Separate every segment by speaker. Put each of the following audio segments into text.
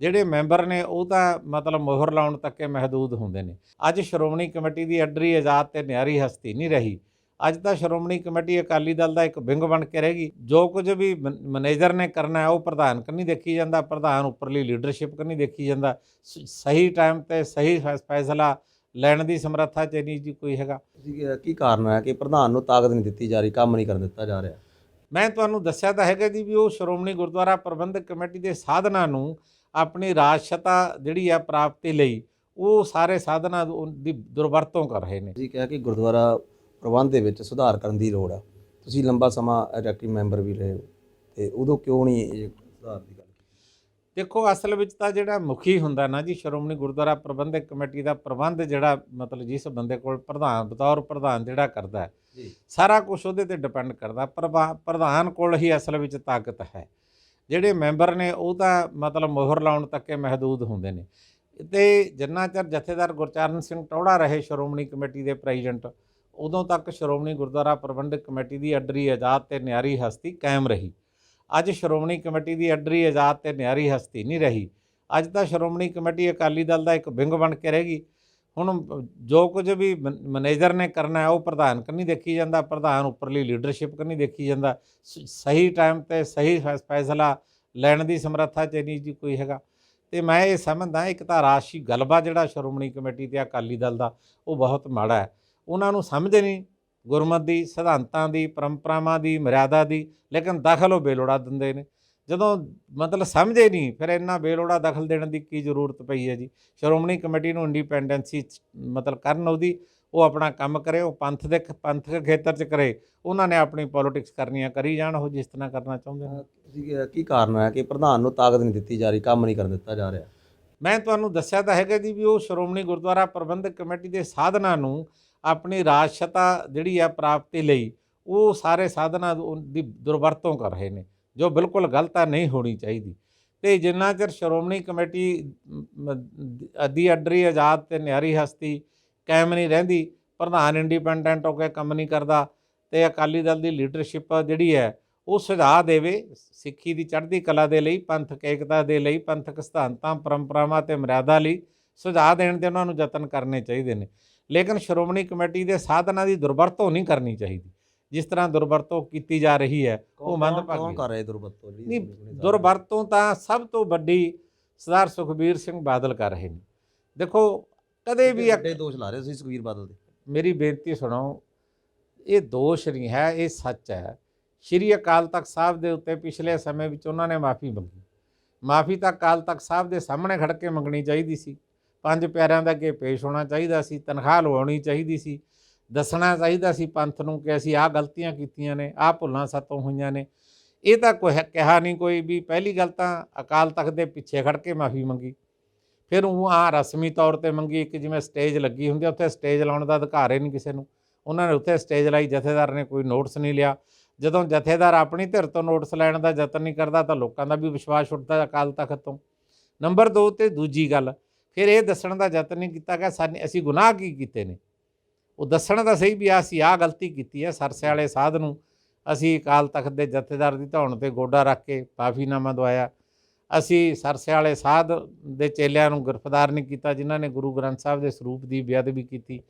Speaker 1: ਜਿਹੜੇ ਮੈਂਬਰ ਨੇ ਉਹ ਤਾਂ ਮਤਲਬ ਮੋਹਰ ਲਾਉਣ ਤੱਕ ਹੀ ਮਹਦੂਦ ਹੁੰਦੇ ਨੇ। ਅੱਜ ਸ਼੍ਰੋਮਣੀ ਕਮੇਟੀ ਦੀ ਅੱਡਰੀ ਆਜ਼ਾਦ ਤੇ ਨਿਆਰੀ ਹਸਤੀ ਨਹੀਂ ਰਹੀ। ਅੱਜ ਤਾਂ ਸ਼੍ਰੋਮਣੀ ਕਮੇਟੀ ਅਕਾਲੀ ਦਲ ਦਾ ਇੱਕ ਵਿੰਗ ਬਣ ਕੇ ਰਹੇਗੀ ਜੋ ਕੁਝ ਵੀ ਮਨ- ਮੈਨੇਜਰ ਨੇ ਕਰਨਾ ਹੈ ਉਹ ਪ੍ਰਧਾਨ ਕੰਨੀ ਦੇਖੀ ਜਾਂਦਾ ਪ੍ਰਧਾਨ ਉੱਪਰਲੀ ਲੀਡਰਸ਼ਿਪ ਕੰਨੀ ਦੇਖੀ ਜਾਂਦਾ। ਸਹੀ ਟਾਈਮ ਤੇ ਸਹੀ ਫੈਸ- ਫੈਸਲਾ ਲੈਣ ਦੀ ਸਮਰੱਥਾ ਚ ਨਹੀਂ ਜੀ ਕੋਈ ਹੈਗਾ।
Speaker 2: ਕੀ ਕਾਰਨ ਹੈ ਕਿ ਪ੍ਰਧਾਨ ਨੂੰ ਤਾਕਤ ਨਹੀਂ ਦਿੱਤੀ ਜਾ ਰਹੀ ਕੰਮ ਨਹੀਂ ਕਰਨ ਦਿੱਤਾ ਜਾ ਰਿਹਾ?
Speaker 1: ਮੈਂ ਤੁਹਾਨੂੰ ਦੱਸਿਆ ਤਾਂ ਹੈਗਾ ਜੀ ਵੀ ਉਹ ਸ਼੍ਰੋਮਣੀ ਗੁਰਦੁਆਰਾ ਪ੍ਰਬੰਧਕ ਕਮੇਟੀ ਦੇ ਸਾਧਨਾਂ ਨੂੰ ਆਪਣੀ ਰਾਜਸ਼ਤਾ ਜਿਹੜੀ ਆ ਪ੍ਰਾਪਤੀ ਲਈ ਉਹ ਸਾਰੇ ਸਾਧਨਾਂ ਦੀ ਦੁਰਵਰਤੋਂ ਕਰ ਰਹੇ ਨੇ।
Speaker 2: ਤੁਸੀਂ ਕਿਹਾ ਕਿ ਗੁਰਦੁਆਰਾ ਪ੍ਰਬੰਧ ਦੇ ਵਿੱਚ ਸੁਧਾਰ ਕਰਨ ਦੀ ਲੋੜ ਆ। ਤੁਸੀਂ ਲੰਬਾ ਸਮਾਂ ਐਗਜ਼ੈਕਟਿਵ ਮੈਂਬਰ ਵੀ ਰਹੇ ਹੋ ਤੇ ਉਦੋਂ ਕਿਉਂ ਨਹੀਂ ਇਹ ਸੁਧਾਰ ਦੀ ਗੱਲ
Speaker 1: ਦੇਖੋ ਅਸਲ ਵਿੱਚ ਤਾਂ ਜਿਹੜਾ ਮੁਖੀ ਹੁੰਦਾ ਨਾ ਜੀ ਸ਼੍ਰੋਮਣੀ ਗੁਰਦੁਆਰਾ ਪ੍ਰਬੰਧਕ ਕਮੇਟੀ ਦਾ ਪ੍ਰਬੰਧ ਜਿਹੜਾ ਮਤਲਬ ਜਿਸ ਬੰਦੇ ਕੋਲ ਪ੍ਰਧਾਨ ਬਤੌਰ ਪ੍ਰਧਾਨ ਜਿਹੜਾ ਕਰਦਾ
Speaker 2: ਜੀ।
Speaker 1: ਸਾਰਾ ਕੁਝ ਉਹਦੇ ਤੇ ਡਿਪੈਂਡ ਕਰਦਾ। ਪ੍ਰਧਾਨ ਕੋਲ ਹੀ ਅਸਲ ਵਿੱਚ ਤਾਕਤ ਹੈ। ਜਿਹੜੇ ਮੈਂਬਰ ਨੇ ਉਹ ਤਾਂ ਮਤਲਬ ਮੋਹਰ ਲਾਉਣ ਤੱਕ ਹੀ ਮਹਦੂਦ ਹੁੰਦੇ ਨੇ। ਤੇ ਜਿੰਨਾ ਚਿਰ ਜਥੇਦਾਰ ਗੁਰਚਰਨ ਸਿੰਘ ਟੌੜਾ ਰਹੇ ਸ਼੍ਰੋਮਣੀ ਕਮੇਟੀ ਦੇ ਪ੍ਰੈਜ਼ੀਡੈਂਟ, ਉਦੋਂ ਤੱਕ ਸ਼੍ਰੋਮਣੀ ਗੁਰਦੁਆਰਾ ਪ੍ਰਬੰਧਕ ਕਮੇਟੀ ਦੀ ਅੱਡਰੀ ਆਜ਼ਾਦ ਤੇ ਨਿਆਰੀ ਹਸਤੀ ਕਾਇਮ ਰਹੀ। ਅੱਜ ਸ਼੍ਰੋਮਣੀ ਕਮੇਟੀ ਦੀ ਅੱਡਰੀ ਆਜ਼ਾਦ ਤੇ ਨਿਆਰੀ ਹਸਤੀ ਨਹੀਂ ਰਹੀ। ਅੱਜ ਤਾਂ ਸ਼੍ਰੋਮਣੀ ਕਮੇਟੀ ਅਕਾਲੀ ਦਲ ਦਾ ਇੱਕ ਵਿੰਗ ਬਣ ਕੇ ਰਹਿ ਗਈ। ਹੁਣ ਜੋ ਕੁਝ ਵੀ ਮਨ- ਮੈਨੇਜਰ ਨੇ ਕਰਨਾ ਹੈ, ਉਹ ਪ੍ਰਧਾਨ ਕੰਨੀ ਦੇਖੀ ਜਾਂਦਾ, ਪ੍ਰਧਾਨ ਉੱਪਰਲੀ ਲੀਡਰਸ਼ਿਪ ਕੰਨੀ ਦੇਖੀ ਜਾਂਦਾ। ਸ- ਸਹੀ ਟਾਈਮ ਤੇ ਸਹੀ ਫੈਸ- ਫੈਸਲਾ ਲੈਣ ਦੀ ਸਮਰੱਥਾ ਚ ਨਹੀਂ ਜੀ ਕੋਈ ਹੈਗਾ। ਤੇ ਮੈਂ ਇਹ ਸਮਝਦਾ, ਇੱਕ ਤਾਂ ਰਾਸ਼ੀ ਗਲਬਾ ਜਿਹੜਾ ਸ਼੍ਰੋਮਣੀ ਕਮੇਟੀ ਤੇ ਅਕਾਲੀ ਦਲ ਦਾ, ਉਹ ਬਹੁਤ ਮਾੜਾ ਹੈ। ਉਹਨਾਂ ਨੂੰ ਸਮਝ ਨਹੀਂ, ਗੁਰਮਤ ਦੀ, ਸਿਧਾਂਤਾਂ ਦੀ, ਪਰੰਪਰਾਵਾਂ ਦੀ, ਮਰਿਆਦਾ ਦੀ, ਲੇਕਿਨ ਦਖਲ ਉਹ ਬੇਲੋੜਾ ਦਿੰਦੇ ਨੇ। ਜਦੋਂ ਮਤਲਬ ਸਮਝੇ ਨਹੀਂ ਫਿਰ ਇੰਨਾ ਬੇਲੋੜਾ ਦਖਲ ਦੇਣ ਦੀ ਕੀ ਜ਼ਰੂਰਤ ਪਈ ਹੈ ਜੀ? ਸ਼੍ਰੋਮਣੀ ਕਮੇਟੀ ਨੂੰ ਇੰਡੀਪੈਂਡੈਂਸੀ ਮਤਲਬ ਕਰਨ ਉਹਦੀ ਉਹ ਆਪਣਾ ਕੰਮ ਕਰੇ ਉਹ ਪੰਥ ਦੇ ਪੰਥਕ ਖੇਤਰ 'ਚ ਕਰੇ ਉਹਨਾਂ ਨੇ ਆਪਣੀ ਪੋਲਿਟਿਕਸ ਕਰਨੀਆਂ ਕਰੀ ਜਾਣ ਉਹ ਜਿਸ ਤਰ੍ਹਾਂ ਕਰਨਾ ਚਾਹੁੰਦੇ ਨੇ।
Speaker 2: ਤੁਸੀਂ ਕੀ- ਕਾਰਨ ਹੈ ਕਿ ਪ੍ਰਧਾਨ ਨੂੰ ਤਾਕਤ ਨਹੀਂ ਦਿੱਤੀ ਜਾ ਰਹੀ ਕੰਮ ਨਹੀਂ ਕਰਨ ਦਿੱਤਾ ਜਾ ਰਿਹਾ?
Speaker 1: ਮੈਂ ਤੁਹਾਨੂੰ ਦੱਸਿਆ ਤਾਂ ਹੈਗਾ ਜੀ ਵੀ ਉਹ ਸ਼੍ਰੋਮਣੀ ਗੁਰਦੁਆਰਾ ਪ੍ਰਬੰਧਕ ਕਮੇਟੀ ਦੇ ਸਾਧਨਾਂ ਨੂੰ ਆਪਣੀ ਰਾਜਸ਼ਤਾ ਜਿਹੜੀ ਆ ਪ੍ਰਾਪਤੀ ਲਈ ਉਹ ਸਾਰੇ ਸਾਧਨਾਂ ਦੀ ਦੁਰਵਰਤੋਂ ਕਰ ਰਹੇ ਨੇ। ਜੋ ਬਿਲਕੁਲ ਗਲਤ ਆ ਨਹੀਂ ਹੋਣੀ ਚਾਹੀਦੀ। ਤੇ ਜਿੰਨਾ ਚਿਰ ਸ਼੍ਰੋਮਣੀ ਕਮੇਟੀ ਮ, ਮ, ਅੱਧੀ ਅੱਡਰੀ ਆਜ਼ਾਦ ਤੇ ਨਿਆਰੀ ਹਸਤੀ ਕਾਇਮ ਨਹੀਂ ਰਹਿੰਦੀ ਪ੍ਰਧਾਨ ਇੰਡੀਪੈਂਡੈਂਟ ਹੋ ਕੇ ਕੰਮ ਨਹੀਂ ਕਰਦਾ ਤੇ ਅਕਾਲੀ ਦਲ ਦੀ ਲੀਡਰਸ਼ਿਪ ਜਿਹੜੀ ਹੈ ਉਹ ਸੁਝਾਅ ਦੇਵੇ ਸਿੱਖੀ ਦੀ ਚੜ੍ਹਦੀ ਕਲਾ ਦੇ ਲਈ ਪੰਥਕ ਏਕਤਾ ਦੇ ਲਈ ਪੰਥਕ ਸਿਧਾਂਤਾਂ ਪਰੰਪਰਾਵਾਂ ਤੇ ਮਰਿਆਦਾ ਲਈ ਸੁਝਾਅ ਦੇਣ ਦੇ ਉਹਨਾਂ ਨੂੰ ਯਤਨ ਕਰਨੇ ਚਾਹੀਦੇ ਨੇ। ਲੇਕਿਨ ਸ਼੍ਰੋਮਣੀ ਕਮੇਟੀ ਦੇ ਸਾਧਨਾਂ ਦੀ ਦੁਰਵਰਤੋਂ ਨਹੀਂ ਕਰਨੀ ਚਾਹੀਦੀ। ਜਿਸ ਤਰ੍ਹਾਂ ਦੁਰਵਰਤੋਂ ਕੀਤੀ ਜਾ ਰਹੀ ਹੈ ਉਹ
Speaker 2: ਕੌਣ
Speaker 1: ਮੰਦਭਾਗੀ
Speaker 2: ਕਰ ਰਹੇ ਦੁਰਵਰਤੋਂ
Speaker 1: ਨਹੀਂ? ਦੁਰਵਰਤੋਂ ਤਾਂ ਸਭ ਤੋਂ ਵੱਡੀ ਸਰਦਾਰ ਸੁਖਬੀਰ ਸਿੰਘ ਬਾਦਲ ਕਰ ਰਹੇ ਨੇ। ਦੇਖੋ ਕਦੇ ਵੀ
Speaker 2: ਵੱਡੇ ਦੋਸ਼ ਲਾ ਰਹੇ ਤੁਸੀਂ ਸੁਖਬੀਰ ਬਾਦਲ ਦੇ?
Speaker 1: ਮੇਰੀ ਬੇਨਤੀ ਸੁਣੋ ਇਹ ਦੋਸ਼ ਨਹੀਂ ਹੈ ਇਹ ਸੱਚ ਹੈ। ਸ਼੍ਰੀ ਅਕਾਲ ਤਖਤ ਸਾਹਿਬ ਦੇ ਉੱਤੇ ਪਿਛਲੇ ਸਮੇਂ ਵਿੱਚ ਉਹਨਾਂ ਨੇ ਮਾਫੀ ਮੰਗੀ। ਮਾਫੀ ਤਾਂ ਅਕਾਲ ਤਖਤ ਸਾਹਿਬ ਦੇ ਸਾਹਮਣੇ ਖੜ ਕੇ ਮੰਗਣੀ ਚਾਹੀਦੀ ਸੀ। ਪੰਜ ਪਿਆਰਿਆਂ ਦੇ ਅੱਗੇ ਪੇਸ਼ ਹੋਣਾ ਚਾਹੀਦਾ ਸੀ ਤਨਖਾਹ ਲਵਾਉਣੀ ਚਾਹੀਦੀ ਸੀ। ਦੱਸਣਾ ਚਾਹੀਦਾ ਸੀ ਪੰਥ ਨੂੰ ਕਿ ਅਸੀਂ ਆਹ ਗਲਤੀਆਂ ਕੀਤੀਆਂ ਨੇ, ਆਹ ਭੁੱਲਾਂ ਸਾਤੋਂ ਹੋਈਆਂ ਨੇ। ਇਹ ਤਾਂ ਕੋਈ ਕਿਹਾ ਨਹੀਂ ਕੋਈ ਵੀ ਪਹਿਲੀ ਗੱਲ ਤਾਂ ਅਕਾਲ ਤਖਤ ਦੇ ਪਿੱਛੇ ਖੜ ਕੇ ਮਾਫੀ ਮੰਗੀ। ਫਿਰ ਉਹ ਆ ਰਸਮੀ ਤੌਰ ਤੇ ਮੰਗੀ ਇੱਕ ਜਿਵੇਂ ਸਟੇਜ ਲੱਗੀ ਹੁੰਦੀ ਉੱਥੇ ਸਟੇਜ ਲਾਉਣ ਦਾ ਅਧਿਕਾਰ ਹੀ ਨਹੀਂ ਕਿਸੇ ਨੂੰ। ਉਹਨਾਂ ਨੇ ਉੱਥੇ ਸਟੇਜ ਲਾਈ, ਜਥੇਦਾਰ ਨੇ ਕੋਈ ਨੋਟਿਸ ਨਹੀਂ ਲਿਆ। ਜਦੋਂ ਜਥੇਦਾਰ ਆਪਣੀ ਧਿਰ ਤੋਂ ਨੋਟਿਸ ਲੈਣ ਦਾ ਯਤਨ ਨਹੀਂ ਕਰਦਾ ਤਾਂ ਲੋਕਾਂ ਦਾ ਵੀ ਵਿਸ਼ਵਾਸ ਉੱਠਦਾ ਅਕਾਲ ਤਖਤ ਤੋਂ। ਨੰਬਰ 2 ਤੇ ਦੂਜੀ ਗੱਲ, ਫਿਰ ਇਹ ਦੱਸਣ ਦਾ ਯਤਨ ਨਹੀਂ ਕੀਤਾ ਕਿ ਸਾਨੇ, ਅਸੀਂ ਗੁਨਾਹ ਕੀ ਕੀਤੇ ਨੇ? ਉਹ ਦੱਸਣ ਦਾ ਸਹੀ ਵੀ ਆ ਅਸੀਂ ਆਹ ਗਲਤੀ ਕੀਤੀ ਹੈ ਸਰਸੇ ਵਾਲੇ ਸਾਧ ਨੂੰ ਅਸੀਂ ਅਕਾਲ ਤਖਤ ਦੇ ਜਥੇਦਾਰ ਦੀ ਧੌਣ ਤੇ ਗੋਡਾ ਰੱਖ ਕੇ ਮਾਫੀਨਾਮਾ ਦਵਾਇਆ। ਅਸੀਂ ਸਰਸੇ ਵਾਲੇ ਸਾਧ ਦੇ ਚੇਲਿਆਂ ਨੂੰ ਗ੍ਰਿਫਤਾਰ ਨਹੀਂ ਕੀਤਾ ਜਿਨ੍ਹਾਂ ਨੇ ਗੁਰੂ ਗ੍ਰੰਥ ਸਾਹਿਬ ਦੇ ਸਰੂਪ ਦੀ ਬੇਅਦਬੀ ਕੀਤੀ।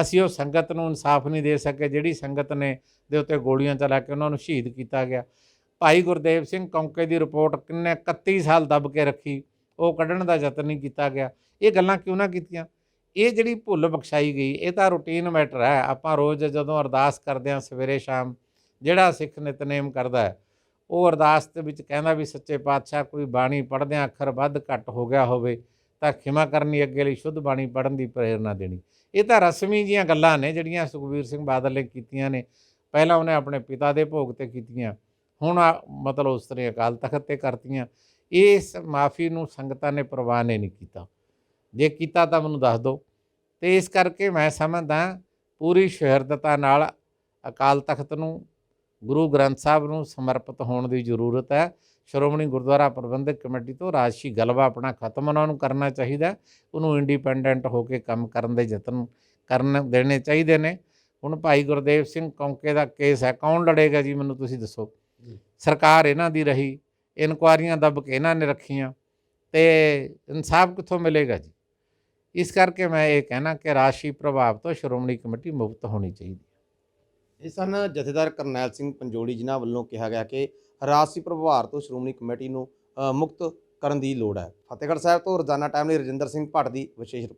Speaker 1: ਅਸੀਂ ਉਹ ਸੰਗਤ ਨੂੰ ਇਨਸਾਫ ਨਹੀਂ ਦੇ ਸਕੇ ਜਿਹੜੀ ਸੰਗਤ ਨੇ ਦੇ ਉੱਤੇ ਗੋਲੀਆਂ ਚਲਾ ਕੇ ਉਹਨਾਂ ਨੂੰ ਸ਼ਹੀਦ ਕੀਤਾ ਗਿਆ। ਭਾਈ ਗੁਰਦੇਵ ਸਿੰਘ ਕੌਂਕੇ ਦੀ ਰਿਪੋਰਟ ਕਿੰਨੇ 31 ਸਾਲ ਦੱਬ ਕੇ ਰੱਖੀ ਉਹ ਕੱਢਣ ਦਾ ਯਤਨ ਨਹੀਂ ਕੀਤਾ ਗਿਆ। ਇਹ ਗੱਲਾਂ ਕਿਉਂ ਨਾ ਕੀਤੀਆਂ? ਇਹ ਜਿਹੜੀ ਭੁੱਲ ਬਖਸ਼ਾਈ ਗਈ, ਇਹ ਤਾਂ ਰੂਟੀਨ ਮੈਟਰ ਹੈ। ਆਪਾਂ ਰੋਜ਼ ਜਦੋਂ ਅਰਦਾਸ ਕਰਦੇ ਹਾਂ ਸਵੇਰੇ ਸ਼ਾਮ, ਜਿਹੜਾ ਸਿੱਖ ਨਿਤਨੇਮ ਕਰਦਾ ਹੈ, ਉਹ ਅਰਦਾਸ ਦੇ ਵਿੱਚ ਕਹਿੰਦਾ ਵੀ ਸੱਚੇ ਪਾਤਸ਼ਾਹ ਕੋਈ ਬਾਣੀ ਪੜ੍ਹਦਿਆਂ ਅੱਖਰ ਵੱਧ ਘੱਟ ਹੋ ਗਿਆ ਹੋਵੇ, ਤਾਂ ਖਿਮਾ ਕਰਨੀ ਅੱਗੇ ਲਈ ਸ਼ੁੱਧ ਬਾਣੀ ਪੜ੍ਹਨ ਦੀ ਪ੍ਰੇਰਣਾ ਦੇਣੀ। ਇਹ ਤਾਂ ਰਸਮੀ ਜੀਆਂ ਗੱਲਾਂ ਨੇ, ਜਿਹੜੀਆਂ ਸੁਖਬੀਰ ਸਿੰਘ ਬਾਦਲ ਨੇ ਕੀਤੀਆਂ ਨੇ। ਪਹਿਲਾਂ ਉਹਨੇ ਆਪਣੇ ਪਿਤਾ ਦੇ ਭੋਗ ਤੇ ਕੀਤੀਆਂ, ਹੁਣ ਮਤਲਬ ਉਸ ਤਰ੍ਹਾਂ ਅਕਾਲ ਤਖਤ ਤੇ ਕਰਤੀਆਂ। ਇਸ ਮਾਫੀ ਨੂੰ ਸੰਗਤਾਂ ਨੇ ਪ੍ਰਵਾਨ ਹੀ ਨਹੀਂ ਕੀਤਾ। ਜੇ ਕੀਤਾ ਤਾਂ ਮੈਨੂੰ ਦੱਸ ਦਿਓ। ਤੇ ਇਸ ਕਰਕੇ ਮੈਂ ਸਮਝਦਾ ਪੂਰੀ ਸ਼ਹਿਰਦਤਾ ਨਾਲ ਅਕਾਲ ਤਖਤ ਨੂੰ ਗੁਰੂ ਗ੍ਰੰਥ ਸਾਹਿਬ ਨੂੰ ਸਮਰਪਿਤ ਹੋਣ ਦੀ ਜ਼ਰੂਰਤ ਹੈ। ਸ਼੍ਰੋਮਣੀ ਗੁਰਦੁਆਰਾ ਪ੍ਰਬੰਧਕ ਕਮੇਟੀ ਤੋਂ ਰਾਜਸੀ ਗਲਬਾ ਆਪਣਾ ਖਤਮ ਉਹਨਾਂ ਨੂੰ ਕਰਨਾ ਚਾਹੀਦਾ ਉਹਨੂੰ ਇੰਡੀਪੈਂਡੈਂਟ ਹੋ ਕੇ ਕੰਮ ਕਰਨ ਦੇ ਯਤਨ ਕਰਨ ਦੇਣੇ ਚਾਹੀਦੇ ਨੇ। ਹੁਣ ਭਾਈ ਗੁਰਦੇਵ ਸਿੰਘ ਕੌਂਕੇ ਦਾ ਕੇਸ ਹੈ ਕੌਣ ਲੜੇਗਾ ਜੀ ਮੈਨੂੰ ਤੁਸੀਂ ਦੱਸੋ। ਸਰਕਾਰ ਇਹਨਾਂ ਦੀ ਰਹੀ ਇਨਕੁਆਰੀਆਂ ਦੱਬ ਕੇ ਇਹਨਾਂ ਨੇ ਰੱਖੀਆਂ ਤੇ ਇਨਸਾਫ ਕਿੱਥੋਂ ਮਿਲੇਗਾ ਜੀ? ਇਸ ਕਰਕੇ ਮੈਂ ਇਹ ਕਹਿਣਾ ਕਿ ਰਾਸ਼ੀ ਪ੍ਰਭਾਵ ਤੋਂ ਸ਼੍ਰੋਮਣੀ ਕਮੇਟੀ ਮੁਕਤ ਹੋਣੀ ਚਾਹੀਦੀ
Speaker 2: ਇਹ ਸਨ ਜਥੇਦਾਰ ਕਰਨੈਲ ਸਿੰਘ ਪੰਜੋੜੀ ਜਿਨ੍ਹਾਂ ਵੱਲੋਂ ਕਿਹਾ ਗਿਆ ਕਿ ਰਾਸ਼ੀ ਪ੍ਰਭਾਵ ਤੋਂ ਸ਼੍ਰੋਮਣੀ ਕਮੇਟੀ ਨੂੰ ਮੁਕਤ ਕਰਨ ਦੀ ਲੋੜ ਹੈ। ਫਤਿਹਗੜ੍ਹ ਸਾਹਿਬ ਤੋਂ ਰੋਜ਼ਾਨਾ ਟਾਈਮ ਲਈ ਰਜਿੰਦਰ ਸਿੰਘ ਭੱਟ ਦੀ ਵਿਸ਼ੇਸ਼ ਰਿਪੋਰਟ।